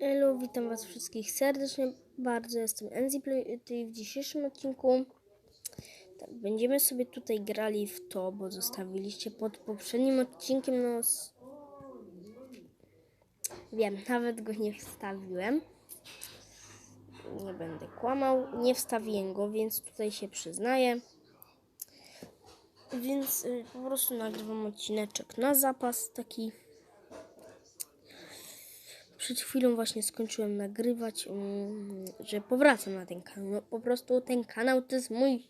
Hello, witam Was wszystkich serdecznie. Bardzo jestem Enziplay i w dzisiejszym odcinku tak, będziemy sobie tutaj grali w to, bo zostawiliście pod poprzednim odcinkiem. No, wiem, nawet go nie wstawiłem. Nie będę kłamał, nie wstawiłem go, więc tutaj się przyznaję. Więc y, po prostu nagrywam odcineczek na zapas taki. Przed chwilą właśnie skończyłem nagrywać, mm, że powracam na ten kanał. No, po prostu ten kanał to jest mój.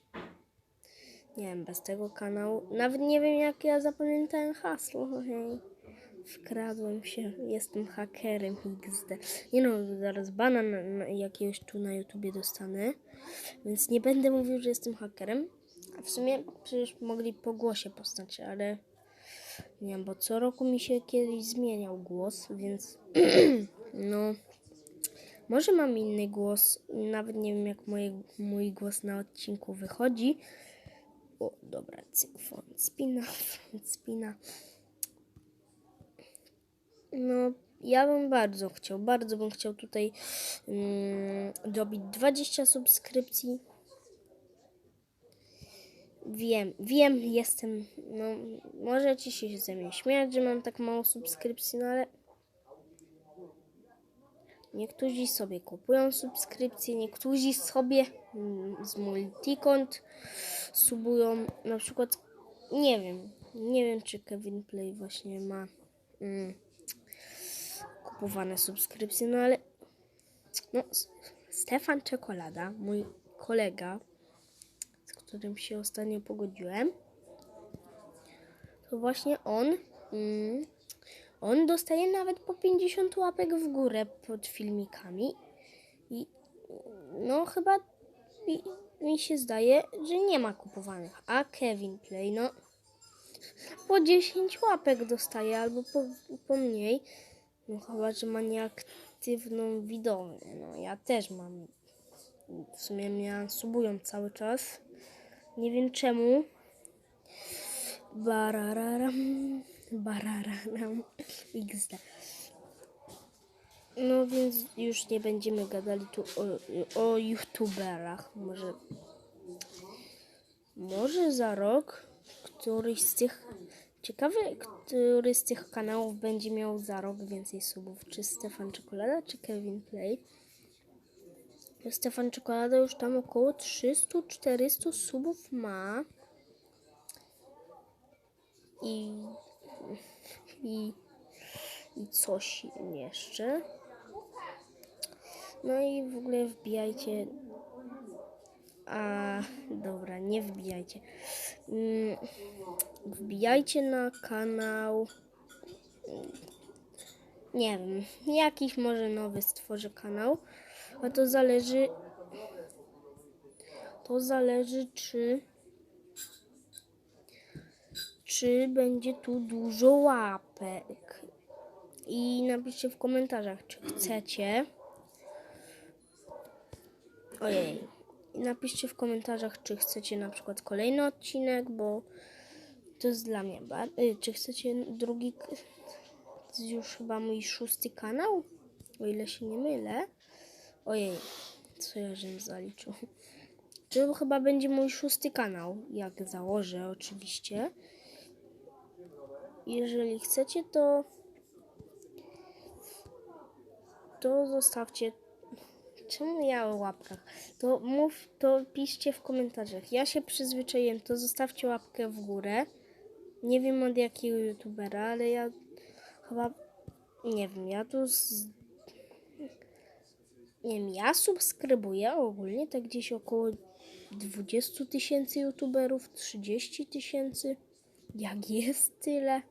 Nie wiem, bez tego kanału. Nawet nie wiem, jak ja zapamiętałem hasło. Wkradłem się, jestem hakerem XD. Nie no, zaraz bana na, na jakiegoś tu na YouTubie dostanę. Więc nie będę mówił, że jestem hakerem. A w sumie przecież mogli po głosie poznać, ale nie wiem, bo co roku mi się kiedyś zmieniał głos, więc no może mam inny głos. Nawet nie wiem, jak moje, mój głos na odcinku wychodzi. O, dobra, cyk, front spina, spina. No, ja bym bardzo chciał, bardzo bym chciał tutaj mm, dobić 20 subskrypcji. Wiem, wiem, jestem, no, możecie się ze mnie śmiać, że mam tak mało subskrypcji, no ale niektórzy sobie kupują subskrypcje, niektórzy sobie mm, z multikont subują, na przykład, nie wiem, nie wiem, czy Kevin Play właśnie ma mm, kupowane subskrypcje, no ale no, Stefan Czekolada, mój kolega, którym się ostatnio pogodziłem, to właśnie on, mm, on dostaje nawet po 50 łapek w górę pod filmikami i no chyba mi, mi się zdaje, że nie ma kupowanych, a Kevin Play, no po 10 łapek dostaje albo po, po mniej, no chyba, że ma nieaktywną widownię, no ja też mam, w sumie mnie subują cały czas, nie wiem czemu. Barararam, barararam, XD. No więc już nie będziemy gadali tu o, o youtuberach. Może, może za rok któryś z tych, ciekawy, który z tych kanałów będzie miał za rok więcej subów. Czy Stefan Czekolada, czy Kevin Play. Stefan Czekolada już tam około 300-400 subów ma. I, i, i coś jeszcze. No i w ogóle wbijajcie. A dobra, nie wbijajcie. Mm, Wbijajcie na kanał. Nie wiem, jakiś może nowy stworzę kanał. A to zależy. To zależy, czy. Czy będzie tu dużo łapek. I napiszcie w komentarzach, czy chcecie. Ojej. I napiszcie w komentarzach, czy chcecie na przykład kolejny odcinek, bo to jest dla mnie. Y, czy chcecie drugi. To jest już chyba mój szósty kanał, o ile się nie mylę. Ojej, co ja żem zaliczył. To chyba będzie mój szósty kanał, jak założę oczywiście. Jeżeli chcecie, to to zostawcie. Czemu ja o łapkach? To mów, to piszcie w komentarzach. Ja się przyzwyczaiłem, to zostawcie łapkę w górę. Nie wiem od jakiego youtubera, ale ja chyba nie wiem, ja tu z, nie wiem, ja subskrybuję ogólnie tak gdzieś około 20 tysięcy youtuberów, 30 tysięcy. Jak jest tyle?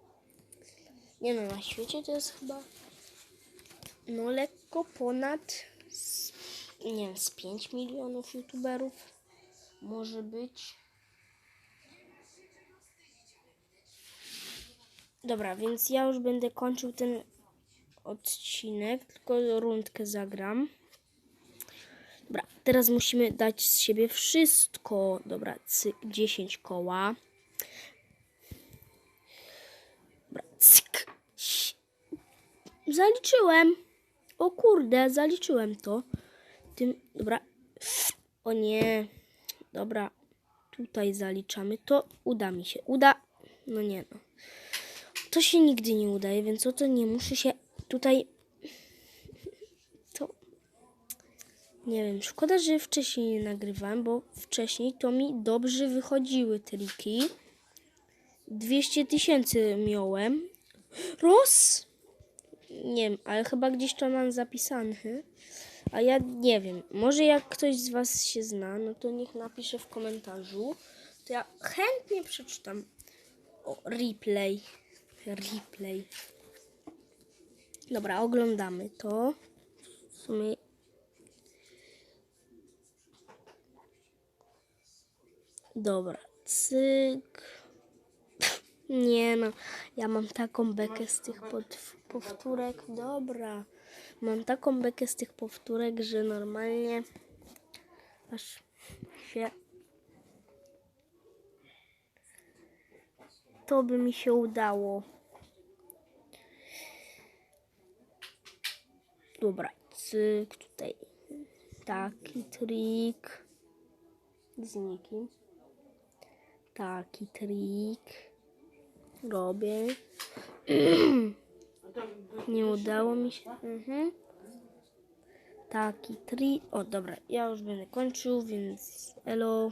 Nie no, na świecie to jest chyba no lekko ponad z, nie wiem, z 5 milionów youtuberów może być. Dobra, więc ja już będę kończył ten odcinek, tylko rundkę zagram. Dobra, teraz musimy dać z siebie wszystko. Dobra, cy, 10 koła. Dobra, cyk. Zaliczyłem. O kurde, zaliczyłem to. Tym, dobra. O nie. Dobra. Tutaj zaliczamy. To uda mi się. Uda. No nie no. To się nigdy nie udaje, więc oto nie muszę się tutaj... Nie wiem, szkoda, że wcześniej nie nagrywałem, bo wcześniej to mi dobrze wychodziły triki. 200 tysięcy miałem. Roz! Nie wiem, ale chyba gdzieś to mam zapisane. A ja nie wiem. Może jak ktoś z Was się zna, no to niech napisze w komentarzu. To ja chętnie przeczytam. O, replay. Replay. Dobra, oglądamy to. W sumie. Dobra, cyk. Nie no, ja mam taką bekę z tych powtórek. Dobra, mam taką bekę z tych powtórek, że normalnie aż się. To by mi się udało. Dobra, cyk tutaj. Taki trik. Z nikim. Taki trik. Robię. Nie udało mi się. Mhm. Taki trik. O, dobra, ja już będę kończył, więc elo.